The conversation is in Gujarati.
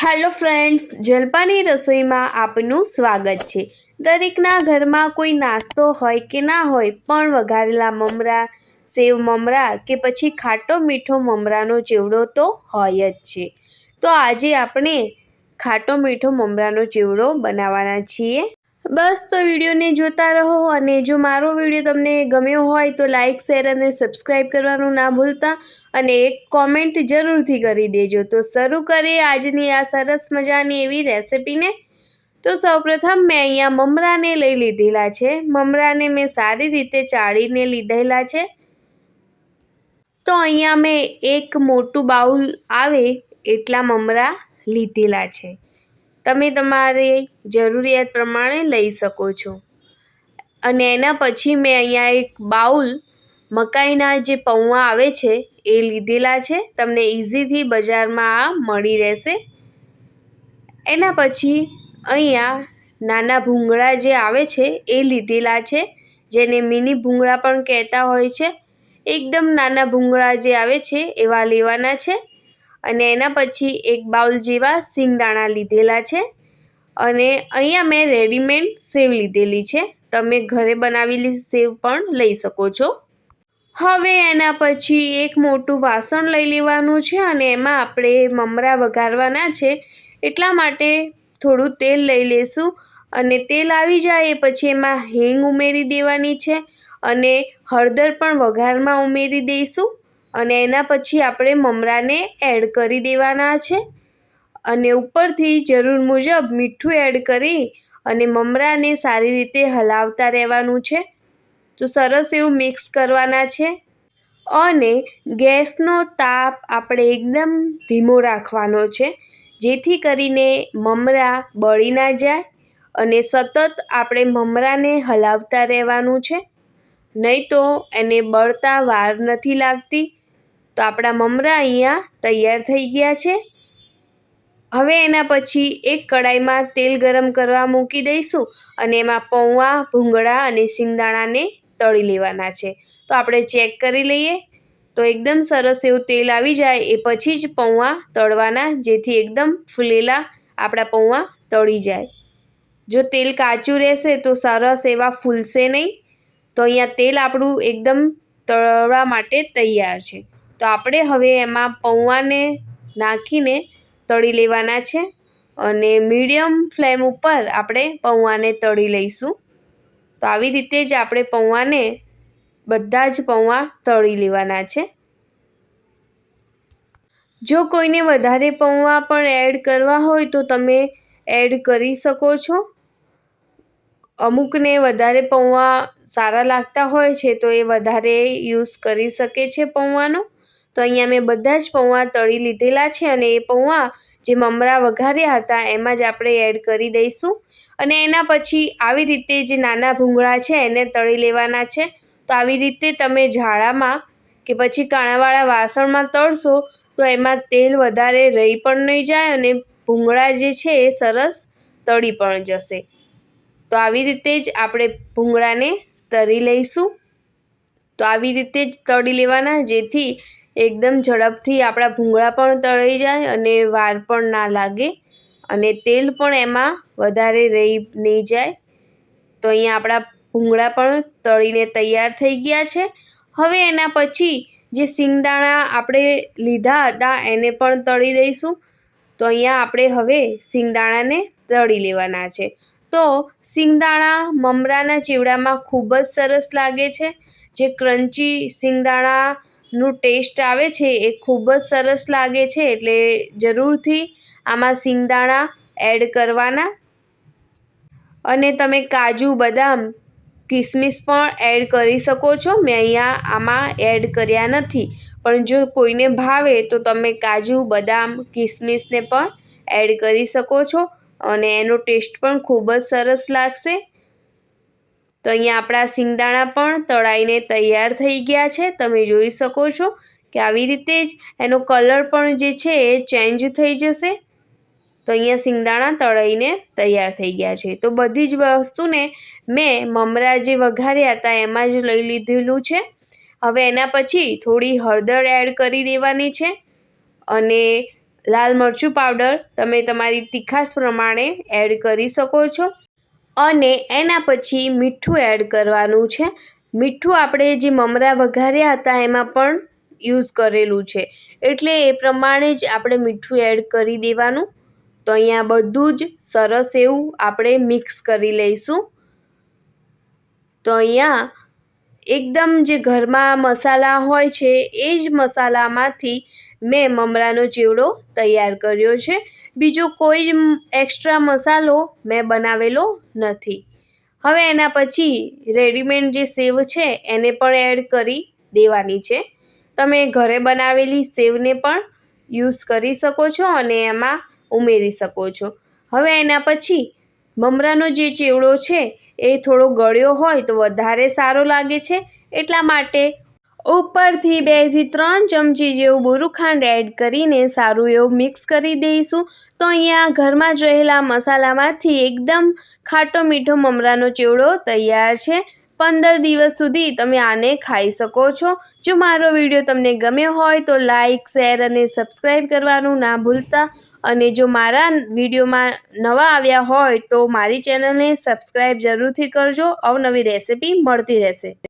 હેલો ફ્રેન્ડ્સ જલપાની રસોઈમાં આપનું સ્વાગત છે. દરેકના ઘરમાં કોઈ નાસ્તો હોય કે ના હોય, પણ વઘારેલા મમરા, સેવ મમરા કે પછી ખાટો મીઠો મમરાનો ચેવડો તો હોય જ છે. તો આજે આપણે ખાટો મીઠો મમરાનો ચેવડો બનાવવાના છીએ. બસ તો વિડીયોને જોતા રહો અને જો મારો વીડિયો તમને ગમ્યો હોય તો લાઇક શેર અને સબસ્ક્રાઈબ કરવાનું ના ભૂલતા અને એક કોમેન્ટ જરૂરથી કરી દેજો. તો શરૂ કરીએ આજની આ સરસ મજાની એવી રેસિપીને. તો સૌપ્રથમ મેં અહીંયા મમરાને લઈ લીધેલા છે. મમરાને મેં સારી રીતે ચાળીને લીધેલા છે. તો અહીંયા મેં એક મોટું બાઉલ આવે એટલા મમરા લીધેલા છે. તમે તમારી જરૂરિયાત પ્રમાણે લઈ શકો છો. અને એના પછી મેં અહીંયા એક બાઉલ મકાઈના જે પૌવા આવે છે, એ લીધેલા છે. તમને ઇઝીથી બજારમાં આ મળી રહેશે. એના પછી અહીંયા નાના ભૂંગળા જે આવે છે, એ લીધેલા છે. જેને મિની ભૂંગળા પણ કહેતા હોય છે. એકદમ નાના ભૂંગળા જે આવે છે, એવા લેવાના છે. અને એના પછી એક બાઉલ જેવા સિંગદાણા લીધેલા છે. અને અહીંયા મેં રેડીમેડ સેવ લીધેલી છે. તમે ઘરે બનાવેલી સેવ પણ લઈ શકો છો. હવે એના પછી એક મોટું વાસણ લઈ લેવાનું છે અને એમાં આપણે મમરા વઘારવાના છે. એટલા માટે થોડું તેલ લઈ લેશું. અને તેલ આવી જાય એ પછી એમાં હિંગ ઉમેરી દેવાની છે. અને હળદર પણ વઘારમાં ઉમેરી દઈશું. અને એના પછી આપણે મમરાને એડ કરી દેવાના છે. અને ઉપરથી જરૂર મુજબ મીઠું એડ કરી અને મમરાને સારી રીતે હલાવતા રહેવાનું છે. તો સરસ એવું મિક્સ કરવાના છે. અને ગેસનો તાપ આપણે એકદમ ધીમો રાખવાનો છે. જેથી કરીને મમરા બળી ના જાય અને સતત આપણે મમરાને હલાવતા રહેવાનું છે. નહીં તો એને બળતા વાર નથી લાગતી. તો આપણા મમરા અહીંયા તૈયાર થઈ ગયા છે. હવે એના પછી એક કડાઈમાં તેલ ગરમ કરવા મૂકી દઈશું અને એમાં પૌવા, ભૂંગળા અને સિંગદાણાને તળી લેવાના છે. તો આપણે ચેક કરી લઈએ. તો એકદમ સરસ એવું તેલ આવી જાય એ પછી જ પૌવા તળવાના જેથી એકદમ ફૂલેલા આપણા પૌવા તળી જાય. જો તેલ કાચું રહેશે તો સરસ એવા ફૂલશે નહીં. તો અહીંયા તેલ આપણું એકદમ તળવા માટે તૈયાર છે. તો આપણે હવે એમાં પૌવાને નાખીને તળી લેવાના છે અને મીડિયમ ફ્લેમ ઉપર આપણે પૌવાને તળી લઈશું. તો આવી રીતે જ આપણે પૌવાને બધા જ પૌવા તળી લેવાના છે. જો કોઈને વધારે પૌવા પણ એડ કરવા હોય તો તમે એડ કરી શકો છો. અમુકને વધારે પૌવા સારા લાગતા હોય છે તો એ વધારે યુઝ કરી શકે છે પૌવાનો તો અહીંયા મેં બધા જ પૌવા તળી લીધેલા છે અને એ પૌવા જે મમરા વઘાર્યા હતા, એમાં જ આપણે એડ કરી દઈશું. અને એના પછી આવી રીતે જે નાના ભૂંગળા છે, એને તળી લેવાના છે. તો આવી રીતે તમે ઝાડામાં કે પછી કાણાવાળા વાસણમાં તળશો, તો એમાં તેલ વધારે રહી પણ નહીં જાય અને ભૂંગળા જે છે, એ સરસ તળી પણ જશે. તો આવી રીતે જ આપણે ભૂંગળાને તળી લઈશું. તો આવી રીતે જ તળી લેવાના, જેથી એકદમ ઝડપથી આપણા ભૂંગળા પણ તળી જાય અને વાર પણ ના લાગે અને તેલ પણ એમાં વધારે રહી નહીં જાય. તો અહીંયા આપણા ભૂંગળા પણ તળીને તૈયાર થઈ ગયા છે. હવે એના પછી જે સિંગદાણા આપણે લીધા હતા એને પણ તળી દઈશું. તો અહીંયા આપણે હવે સિંગદાણાને તળી લેવાના છે. તો સિંગદાણા મમરાના ચીવડામાં ખૂબ જ સરસ લાગે છે. જે ક્રન્ચી સિંગદાણાનું ટેસ્ટ આવે છે એ ખૂબ જ સરસ લાગે છે, એટલે જરૂરથી આમાં સિંગદાણા એડ કરવાના. અને તમે કાજુ, બદામ, કિસમિસ પણ એડ કરી શકો છો. મેં અહીંયા આમાં એડ કર્યા નથી. પણ જો કોઈને ભાવે તો તમે કાજુ, બદામ, કિસમિસને પણ એડ કરી શકો છો. અને એનો ટેસ્ટ પણ ખૂબ જ સરસ લાગશે. તો અહીંયા આપણા સિંગદાણા પણ તળાઈને તૈયાર થઈ ગયા છે. તમે જોઈ શકો છો કે આવી રીતે જ એનો કલર પણ જે છે એ ચેન્જ થઈ જશે. તો અહીંયા સિંગદાણા તળાઈને તૈયાર થઈ ગયા છે. તો બધી જ વસ્તુને મેં મમરા જે વઘાર્યા હતા એમાં જ લઈ લીધેલું છે. હવે એના પછી થોડી હળદર એડ કરી દેવાની છે અને લાલ મરચું પાવડર તમે તમારી તીખાશ પ્રમાણે એડ કરી શકો છો. અને એના પછી મીઠું એડ કરવાનું છે. મીઠું આપણે જે મમરા વઘાર્યા હતા એમાં પણ યુઝ કરેલું છે. એટલે એ પ્રમાણે જ આપણે મીઠું એડ કરી દેવાનું. તો અહીંયા બધું જ સરસ એવું આપણે મિક્સ કરી લઈશું. તો અહીંયા એકદમ જે ઘરમાં મસાલા હોય છે એ જ મસાલામાંથી મેં મમરાનો ચેવડો તૈયાર કર્યો છે. બીજો કોઈ જ એક્સ્ટ્રા મસાલો મેં બનાવેલો નથી. હવે એના પછી રેડીમેડ જે સેવ છે, એને પણ એડ કરી દેવાની છે. તમે ઘરે બનાવેલી સેવને પણ યુઝ કરી શકો છો અને એમાં ઉમેરી શકો છો. હવે એના પછી મમરાનો જે ચેવડો છે, એ થોડો ગળ્યો હોય તો વધારે સારો લાગે છે. એટલા માટે ઉપરથી બેથી ત્રણ ચમચી જેવું બુરું એડ કરીને સારું એવું મિક્સ કરી દઈશું. તો અહીંયા ઘરમાં જ રહેલા મસાલામાંથી એકદમ ખાટો મીઠો મમરાનો ચેવડો તૈયાર છે. પંદર દિવસ સુધી તમે આને ખાઈ શકો છો. જો મારો વીડિયો તમને ગમ્યો હોય તો લાઈક શેર અને સબસ્ક્રાઈબ કરવાનું ના ભૂલતા. અને જો મારા વિડીયોમાં નવા આવ્યા હોય તો મારી ચેનલને સબસ્ક્રાઈબ જરૂરથી કરજો. અવનવી રેસિપી મળતી રહેશે.